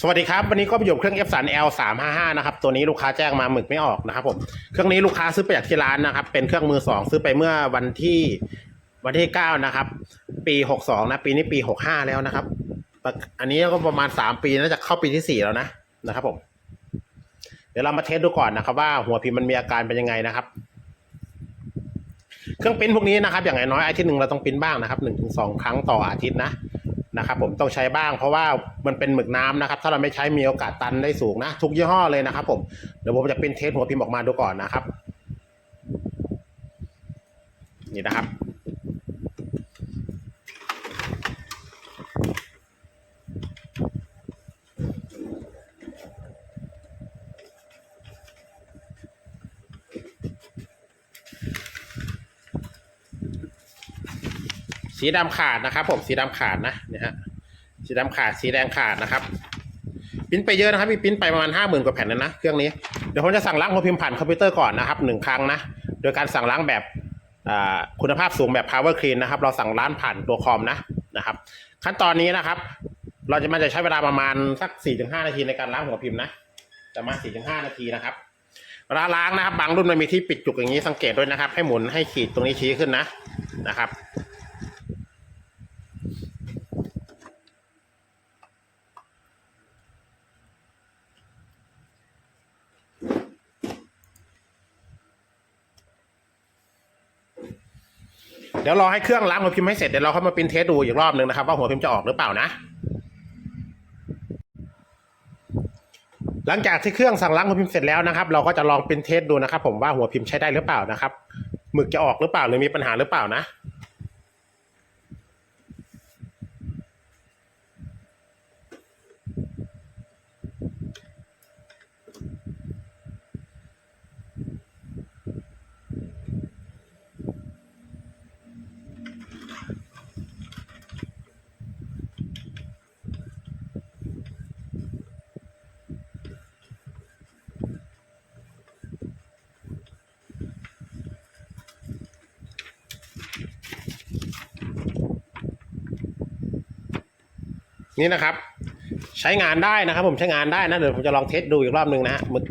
สวัสดีครับ วันนี้ก็ประโยชน์เครื่อง F 3 L 3 5 5 นะครับ ตัวนี้ลูกค้าแจ้งมาหมึกไม่ออกนะครับผมเครื่องนี้ลูกค้าซื้อไปจากที่ร้านนะครับ เป็นเครื่องมือสองซื้อไปเมื่อวันที่วันที่เก้านะครับ ปีหกสองนะ ปีนี้ปีหกห้าแล้วนะครับ อันนี้ก็ประมาณสามปีน่าจะเข้าปีที่สี่แล้วนะนะครับผม เดี๋ยวเรามาเทสดูก่อนนะครับ ว่าหัวพิมพ์มันมีอาการเป็นยังไงนะครับ เครื่องปริ้นพวกนี้นะครับ อย่างน้อยอาทิตย์หนึ่งเราต้องปริ้นบ้างนะครับหนึ่งถึงสองครั้งต่ออาทิตย์นะ นะครับผมต้องใช้บ้างเพราะว่ามันเป็นหมึกน้ำนะครับ ถ้าเราไม่ใช้มีโอกาสตันได้สูงนะ ทุกยี่ห้อเลยนะครับผมเดี๋ยวผมจะเป็นเทสหัวพิมพ์ออกมาดูก่อนนะครับ นี่นะครับ สีดำขาดนะครับ ผมสีดำขาดนะเนี่ยฮะสีดำขาดสีแดงขาดนะครับปิ้นไปเยอะนะครับพี่ปิ้นไปประมาณห้าหมื่นกว่าแผ่นแล้วนะเครื่องนี้เดี๋ยวผมจะสั่งล้างหัวพิมพ์ผ่านคอมพิวเตอร์ก่อนนะครับหนึ่งครั้งนะโดยการสั่งล้างแบบคุณภาพสูงแบบ power clean นะครับ เราสั่งล้างผ่านตัวคอมนะนะครับ ขั้นตอนนี้นะครับ เราจะมันจะใช้เวลาประมาณสักสี่ถึงห้านาทีในการล้างหัวพิมพ์นะประมาณสี่ถึงห้านาทีนะครับเวลาล้างนะครับ บางรุ่นมันมีที่ปิดจุกอย่างนี้สังเกตด้วยนะครับ ให้หมุนให้ขีดตรงนี้ชี้ขึ้นนะนะครับ ดี๋ยวรอให้เครื่องล้างหัวพิมพ์ให้เสร็จเดี๋ยวเราเข้ามาปรินเทสดูอีกรอบหนึ่งนะครับ ว่าหัวพิมพ์จะออกหรือเปล่านะ หลังจากที่เครื่องสั่งล้างหัวพิมพ์เสร็จแล้วนะครับ เราก็จะลองปรินเทสดูนะครับ ผมว่าหัวพิมพ์ใช้ได้หรือเปล่านะครับหมึกจะออกหรือเปล่าหรือมีปัญหาหรือเปล่านะ นี่นะครับ ใช้งานได้นะครับ ผมใช้งานได้นะเดี๋ยวผมจะลองเทสดูอีกรอบหนึ่งนะฮะมึก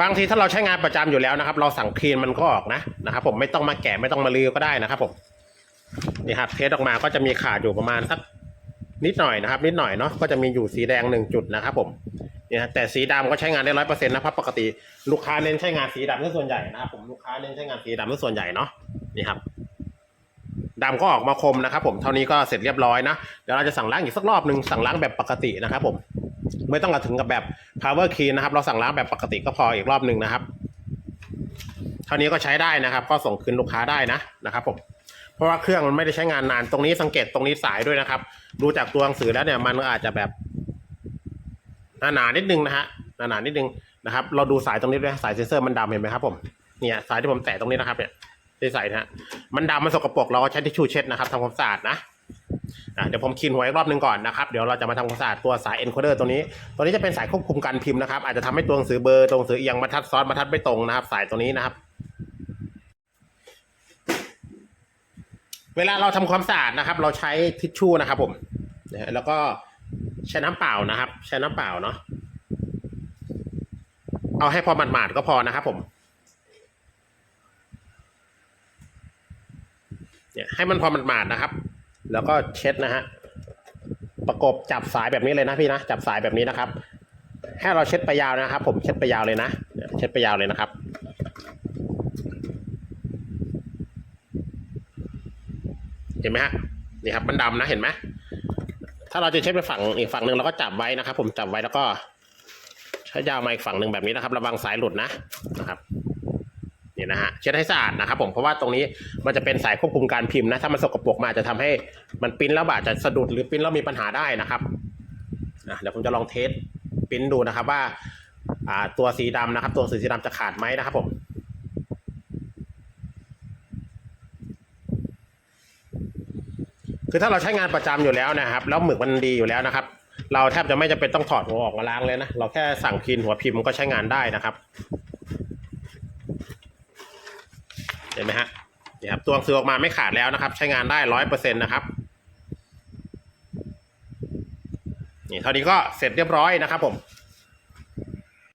บางทีถ้าเราใช้งานประจำอยู่แล้วนะครับ เราสั่งคลีนมันก็ออกนะนะครับ ผมไม่ต้องมาแกะไม่ต้องมาลือก็ได้นะครับ ผมนี่ครับเทสออกมาก็จะมีขาดอยู่ประมาณสัก นิดหน่อยนะครับ นิดหน่อยเนาะก็จะมีอยู่สีแดงหนึ่งจุดนะครับผมเนี่ยแต่สีดำก็ใช้งานได้ร้อยเปอร์เซ็นต์นะเพราะปกติลูกค้าเน้นใช้งานสีดำซะส่วนใหญ่นะครับผมลูกค้าเน้นใช้งานสีดำซะส่วนใหญ่เนาะนี่ครับดำก็ออกมาคมนะครับ ผมเท่านี้ก็เสร็จเรียบร้อยนะเดี๋ยวเราจะสั่งล้างอีกสักรอบหนึ่งสั่งล้างแบบปกตินะครับ ผมไม่ต้องกระถึงกับแบบ power clean นะครับ เราสั่งล้างแบบปกติก็พออีกรอบหนึ่งนะครับ เท่านี้ก็ใช้ได้นะครับ ก็ส่งคืนลูกค้าได้นะนะครับ ผม เพราะว่าเครื่องมันไม่ได้ใช้งานนาน ตรงนี้สังเกตตรงนี้สายด้วยนะครับ ดูจากตัวหนังสือแล้วเนี่ยมันอาจจะแบบหนาๆนิดนึงนะฮะหนาๆนิดนึงนะครับ เราดูสายตรงนี้ด้วยสายเซนเซอร์มันดำเห็นไหมครับผมเนี่ยสายที่ผมแตะตรงนี้นะครับเนี่ยใส่นะฮะมันดำมันสกปรกเราก็ใช้ทิชชู่เช็ดนะครับทำความสะอาดนะเดี๋ยวผมคีนหัวอีกรอบหนึ่งก่อนนะครับ เดี๋ยวเราจะมาทำความสะอาดตัวสาย encoder ตัวนี้ ตัวนี้จะเป็นสายควบคุมการพิมพ์นะครับ อาจจะทำให้ตัวหนังสือเบอร์ตัวหนังสือเอียงบรรทัดซ้อนบรรทัดไม่ตรงนะครับ สายตัวนี้นะครับ เวลาเราทำความสะอาดนะครับ เราใช้ทิชชู่นะครับ ผมแล้วก็ใช้น้ำเปล่านะครับ ใช้น้ำเปล่าเนาะเอาให้พอหมาดๆก็พอนะครับ ผมเนี่ยให้มันพอหมาดๆนะครับ แล้วก็เช็ดนะฮะประกบจับสายแบบนี้เลยนะพี่นะจับสายแบบนี้นะครับให้เราเช็ดไปยาวนะครับ ผมเช็ดไปยาวเลยนะเช็ดไปยาวเลยนะครับ เห็นไหมฮะนี่ครับมันดำนะเห็นไหมถ้าเราจะเช็ดไปฝั่งอีกฝั่งหนึ่งเราก็จับไว้นะครับ ผมจับไว้แล้วก็ใช้ยาวมาอีกฝั่งหนึ่งแบบนี้นะครับ ระวังสายหลุดนะนะครับนี่นะฮะเช็ดให้สะอาดนะครับ ผมเพราะว่าตรงนี้มันจะเป็นสายควบคุมการพิมพ์นะถ้ามันสกปรกมาจะทำให้มันปริ้นแล้วอาจจะสะดุดหรือปริ้นแล้วมีปัญหาได้นะครับอะเดี๋ยวผมจะลองเทสปริ้นดูนะครับว่าอ่าตัวสีดำนะครับ ตัวสีดำจะขาดไหมนะครับผม คือถ้าเราใช้งานประจำอยู่แล้วนะครับ แล้วหมึกมันดีอยู่แล้วนะครับ เราแทบจะไม่จำเป็นต้องถอดหัวออกมาล้างเลยนะ เราแค่สั่งคลีนหัวพิมพ์ก็ใช้งานได้นะครับ เห็นไหมฮะนี่ครับตัวหนังสือออกมาไม่ขาดแล้วนะครับ ใช้งานได้ร้อยเปอร์เซ็นต์นะครับนี่เท่านี้ก็เสร็จเรียบร้อยนะครับผม